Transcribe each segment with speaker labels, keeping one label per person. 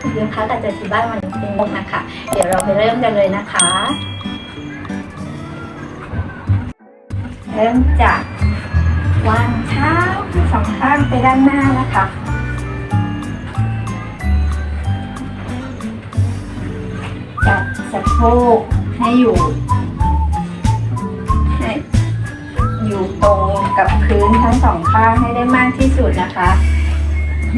Speaker 1: คุณยูคะแต่จะที่บ้านวันนี้เป็นนะคะ เดี๋ยวเราไปเริ่มกันเลยนะคะ เริ่มจากวางเท้าทั้งสองข้างไปด้านหน้านะคะจัดสะโพกให้อยู่ให้อยู่ตรงกับพื้นทั้งสองข้างให้ได้มากที่สุดนะคะ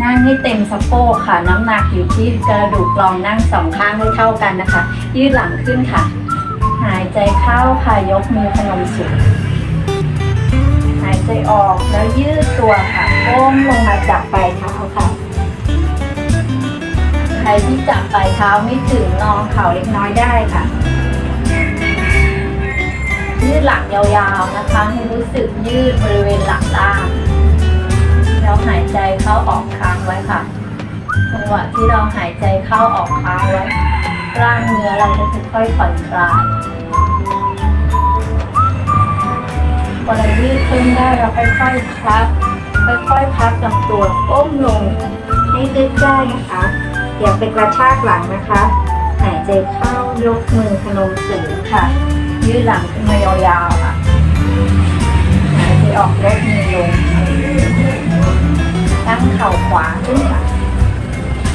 Speaker 1: นั่งให้เต็มสะโพกค่ะ น้ำหนักอยู่ที่กระดูกรองนั่งสองข้างให้เท่ากันนะคะ ยืดหลังขึ้นค่ะ หายใจเข้าค่ะยกมือพนมสูงหายใจออกแล้วยืดตัวค่ะก้มลงมาจับปลายเท้าค่ะ ใครที่จับปลายเท้าไม่ถึงนอนเข่าเล็กน้อยได้ค่ะยืดหลังยาวๆนะคะให้รู้สึกยืดบริเวณหลังล่าง แล้วหายใจเข้าออกค้างไว้ค่ะจังหวะที่เราหายใจเข้าออกค้างไว้กล้ามเนื้อเราจะค่อยๆผ่อนคลายพอเรายืดขึ้นได้เราค่อยๆพับค่อยๆพับลำตัวก้มลงให้ดึกได้นะคะอย่าไปกระชากหลังนะคะ หายใจเข้ายกมือพนมสูงค่ะ ยืดหลังขึ้นมายาวๆค่ะหายใจออกยกมือลง ตั้งเข่าขวาขึ้นค่ะ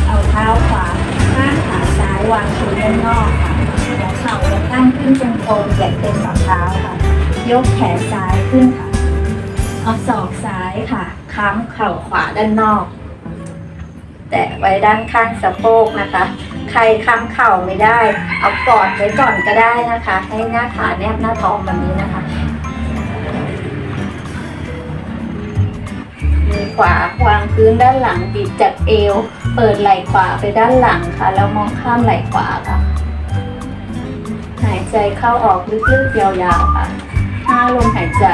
Speaker 1: เอาเท้าขวาข้างขาซ้ายวางพื้นด้านนอกค่ะหัวเข่าจะตั้งขึ้นตรงๆเหยียดเป็นฝ่าเท้าค่ะ ยกแขนซ้ายขึ้นค่ะเอาศอกซ้ายค่ะ ค้ำเข่าขวาด้านนอก แตะไว้ด้านข้างสะโพกนะคะ ใครค้ำเข่าไม่ได้ เอากอดไว้ก่อนก็ได้นะคะ ให้หน้าขาแนบหน้าท้องแบบนี้นะคะ มือขวาวางพื้นด้านหลังบิดจากเอว เปิดไหล่ขวาไปด้านหลังค่ะ แล้วมองข้ามไหล่ขวาค่ะ หายใจเข้าออกลึกๆยาวๆค่ะห้าลมหายใจ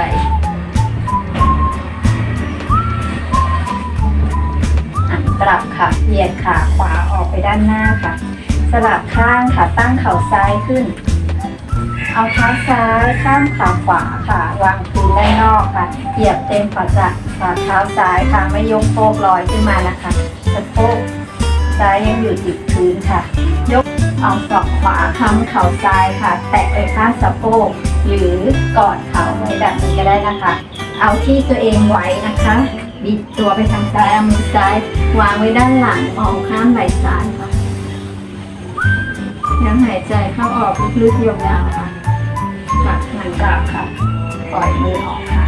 Speaker 1: กลับค่ะเหยียดขาขวาออกไปด้านหน้าค่ะ สลับข้างค่ะตั้งเข่าซ้ายขึ้น เอาเท้าซ้ายข้ามขาขวาค่ะ วางพื้นด้านนอกค่ะ เหยียบเต็มฝ่าจะ ฝ่าเท้าซ้ายค่ะไม่ยกโคกลอยขึ้นมานะคะสะโพกซ้ายยังอยู่ติดพื้นค่ะ ยกเอาศอกขวาค้ำเข่าซ้ายค่ะ แตะไปข้างสะโพกหรือกอดเข่าไว้แบบนี้ก็ได้นะคะ เอาที่ตัวเองไว้นะคะบิดตัวไปทางซ้ายเอามือซ้ายวางไว้ด้านหลังมองข้ามไหล่ซ้ายค่ะยังหายใจเข้าออกลึกๆยาวๆค่ะหลังกลับค่ะ ปล่อยมือออกค่ะ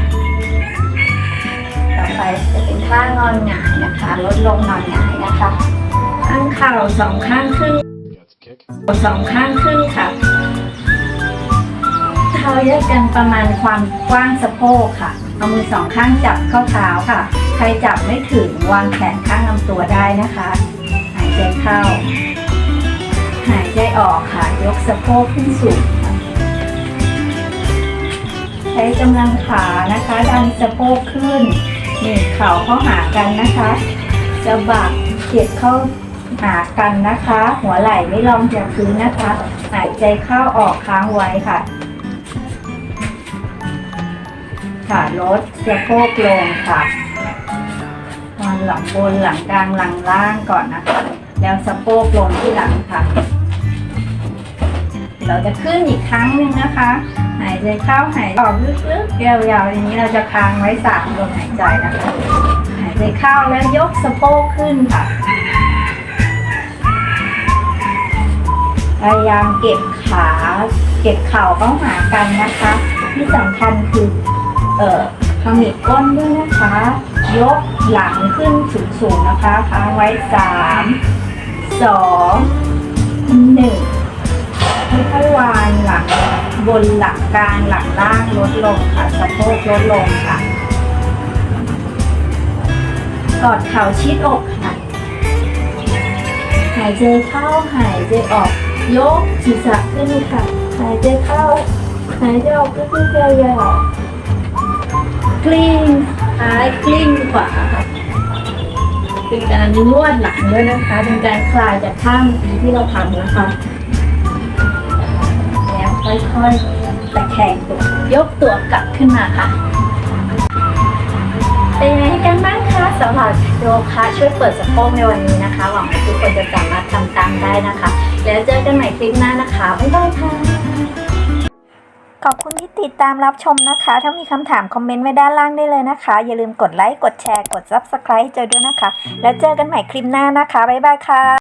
Speaker 1: ไปจะเป็นท่านอนหงายนะคะลดลงนอนหงายนะคะ ข้างเข่าสองข้างขึ้น
Speaker 2: Got the kick.
Speaker 1: สองข้างขึ้นค่ะ เท้าแยกกันประมาณความกว้างสะโพกค่ะ เอามือสองข้างจับเข้าเท้าค่ะ ใครจับไม่ถึงวางแขนข้างลำตัวได้นะคะ หายใจเข้า หายใจออกค่ะ ยกสะโพกขึ้นสูงค่ะใช้กำลังขานะคะ ดันสะโพกขึ้นห นีบเข่าเข้าหากันนะคะสะบักเขียดเข้าหากันนะคะ หัวไหล่ไม่ลองจากพื้นนะคะ หายใจเข้าออกค้างไว้ค่ะค่ะลดสะโพกลงค่ะวางหลังบนหลังกลางหลังล่างก่อนนะคะ แล้วสะโพกลงที่หลังค่ะ เราจะขึ้นอีกครั้งหนึ่งนะคะ หายใจเข้าหายออกลึกๆยาวๆอย่างนี้เราจะค้างไว้สามลมหายใจนะคะหายใจเข้าแล้วยกสะโพกขึ้นค่ะพยายามเก็บขาเก็บเข่าเข้าหากันนะคะ ที่สำคัญคือเอ่อขมิบก้นด้วยนะคะ ยกหลังขึ้นสูงๆนะคะค้างไว้สามสองหนึ่ง ค่อยๆวางหลังบนหลังกลางหลังล่างลดลงค่ะสะโพกลดลงค่ะ กอดเข่าชิดอกค่ะ หายใจเข้าหายใจออก ยกศีรษะขึ้นค่ะ หายใจเข้า หายใจออกลึกๆยาวๆกลิ้งซ้ายกลิ้งขวาค่ะเป็นการนวดหลังด้วยนะคะ เป็นการคลายจากท่าเมื่อกี้ที่เราทำนะคะ ค่อยๆตะแคงตัวยกตัวกลับขึ้นมาค่ะ เป็นยังไงกันบ้างคะสำหรับโยคะช่วยเปิดสะโพกในวันนี้นะคะ หวังว่าทุกคนจะสามารถทำตามได้นะคะ แล้วเจอกันใหม่คลิปหน้านะคะ บ๊ายบายค่ะ ขอบคุณที่ติดตามรับชมนะคะ ถ้ามีคำถามคอมเมนต์ไว้ด้านล่างได้เลยนะคะ อย่าลืมกดไลค์ กดแชร์ กด Subscribe เจอด้วยนะคะ แล้วเจอกันใหม่คลิปหน้านะคะ บ๊ายบายค่ะ